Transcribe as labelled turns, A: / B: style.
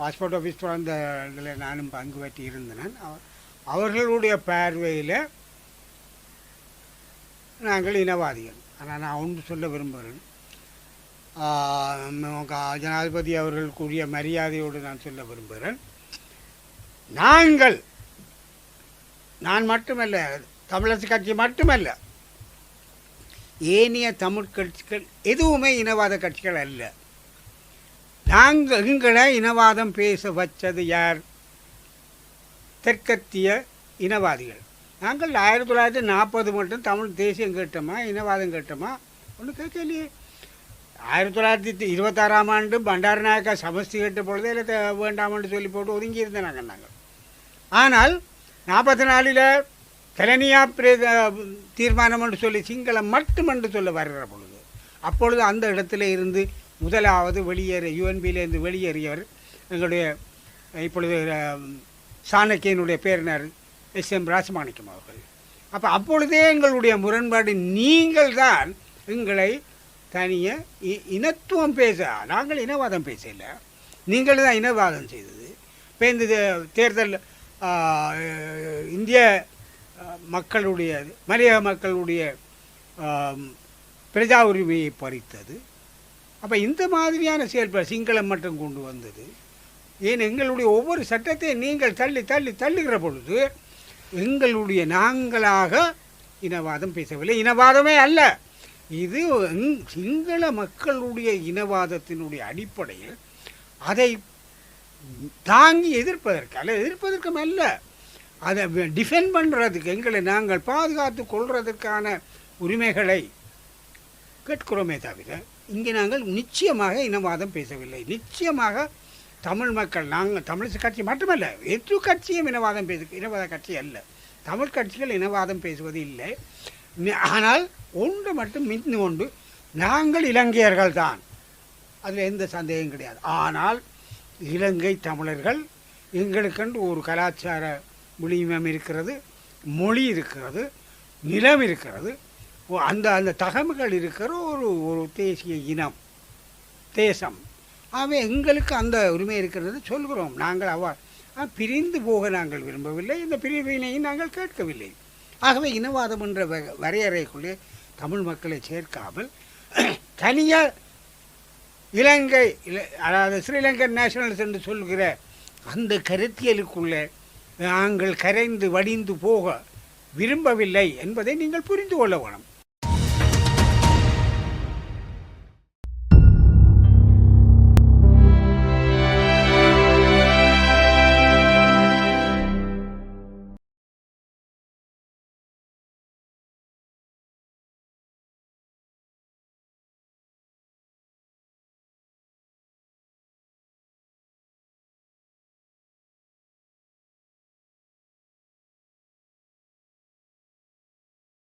A: Passport office திறந்த இதில் நானும் பங்கு பற்றி இருந்தேன் அவ- அவர்களுடைய பார்வையில் நாங்கள் இனவாதிகள். ஆனால் நான் ஒன்று சொல்ல விரும்புகிறேன். ஜனாதிபதி அவர்களுக்குரிய மரியாதையோடு நான் சொல்ல விரும்புகிறேன். நாங்கள் நான் மட்டுமல்ல தமிழரசு கட்சி மட்டுமல்ல ஏனைய தமிழ் கட்சிகள் எதுவுமே இனவாத கட்சிகள் அல்ல. நாங்கள் எங்களை இனவாதம் பேச வச்சது யார்? தெற்கத்திய இனவாதிகள். நாங்கள் ஆயிரத்தி தொள்ளாயிரத்தி நாற்பது மட்டும் தமிழ் தேசியம் கேட்டோமா இனவாதம் கேட்டோமா? ஒன்றும் கேட்கலையே. ஆயிரத்தி தொள்ளாயிரத்தி இருபத்தாறாம் ஆண்டு பண்டாரநாயக்கா சமஸ்தி கேட்ட பொழுதே இல்லை தே- வேண்டாம்னு சொல்லி போட்டு ஒதுங்கி இருந்தேன் நாங்கள் நாங்கள் ஆனால் நாற்பத்தி நாலில் கலனியா பிரே தீர்மானம் என்று சொல்லி சிங்களம் மட்டுமென்று சொல்ல வருகிற பொழுது அப்பொழுது அந்த இடத்துல இருந்து முதலாவது வெளியேற யுஎன்பியிலேருந்து வெளியேறியவர் எங்களுடைய இப்பொழுது சாணக்கியனுடைய பேரினர் எஸ் எம் ராசமாணிக்கம் அவர்கள். அப்போ அப்பொழுதே எங்களுடைய முரண்பாடு நீங்கள் தான் எங்களை தனிய இ- இனத்துவம் பேச நாங்கள் இனவாதம் பேசல. நீங்கள் தான் இனவாதம் செய்தது. இப்போ இந்த தே- தேர்தல் இந்திய மக்களுடைய மலையக மக்களுடைய பிரஜா உரிமையை பறித்தது. அப்போ இந்த மாதிரியான செயல்பாடு சிங்களம் மட்டும் கொண்டு வந்தது. ஏன் எங்களுடைய ஒவ்வொரு சட்டத்தையும் நீங்கள் தள்ளி தள்ளி தள்ளுகிற பொழுது எங்களுடைய நாங்களாக இனவாதம் பேசவில்லை. இனவாதமே அல்ல. இது சிங்கள மக்களுடைய இனவாதத்தினுடைய அடிப்படையில் அதை தாங்கி எதிர்ப்பதற்கு அல்ல எதிர்ப்பதற்கும் அல்ல. அதை டிஃபெண்ட் பண்ணுறதுக்கு எங்களை நாங்கள் பாதுகாத்து கொள்வதற்கான உரிமைகளை கேட்கிறோமே தவிர இங்கே நாங்கள் நிச்சயமாக இனவாதம் பேசவில்லை. நிச்சயமாக தமிழ் மக்கள் நாங்கள் தமிழ் கட்சி மட்டுமல்ல எது கட்சியும் இனவாதம் பேசு இனவாத கட்சி அல்ல. தமிழ் கட்சிகள் இனவாதம் பேசுவது இல்லை. ஆனால் ஒன்று மட்டும் மிந்து கொண்டு நாங்கள் இலங்கையர்கள் தான். அதில் எந்த சந்தேகம் கிடையாது. ஆனால் இலங்கை தமிழர்கள் எங்களுக்கென்று ஒரு கலாச்சார விளிமம் இருக்கிறது மொழி இருக்கிறது நிலம் இருக்கிறது அந்த அந்த தகமைகள் இருக்கிற ஒரு ஒரு தேசிய இனம் தேசம். ஆகவே எங்களுக்கு அந்த உரிமை இருக்கிறது சொல்கிறோம். நாங்கள் அவ பிரிந்து போக நாங்கள் விரும்பவில்லை. இந்த பிரிவினையும் நாங்கள் கேட்கவில்லை. ஆகவே இனவாதம் என்ற வ- வரையறைக்குள்ளே தமிழ் மக்களை சேர்க்காமல் தனியாக இலங்கை இல- அதாவது ஸ்ரீலங்கன் நேஷனல்ஸ் என்று சொல்கிற அந்த கருத்தியலுக்குள்ளே நாங்கள் கரைந்து வடிந்து போக விரும்பவில்லை என்பதை நீங்கள் புரிந்து கொள்ள வேணும்.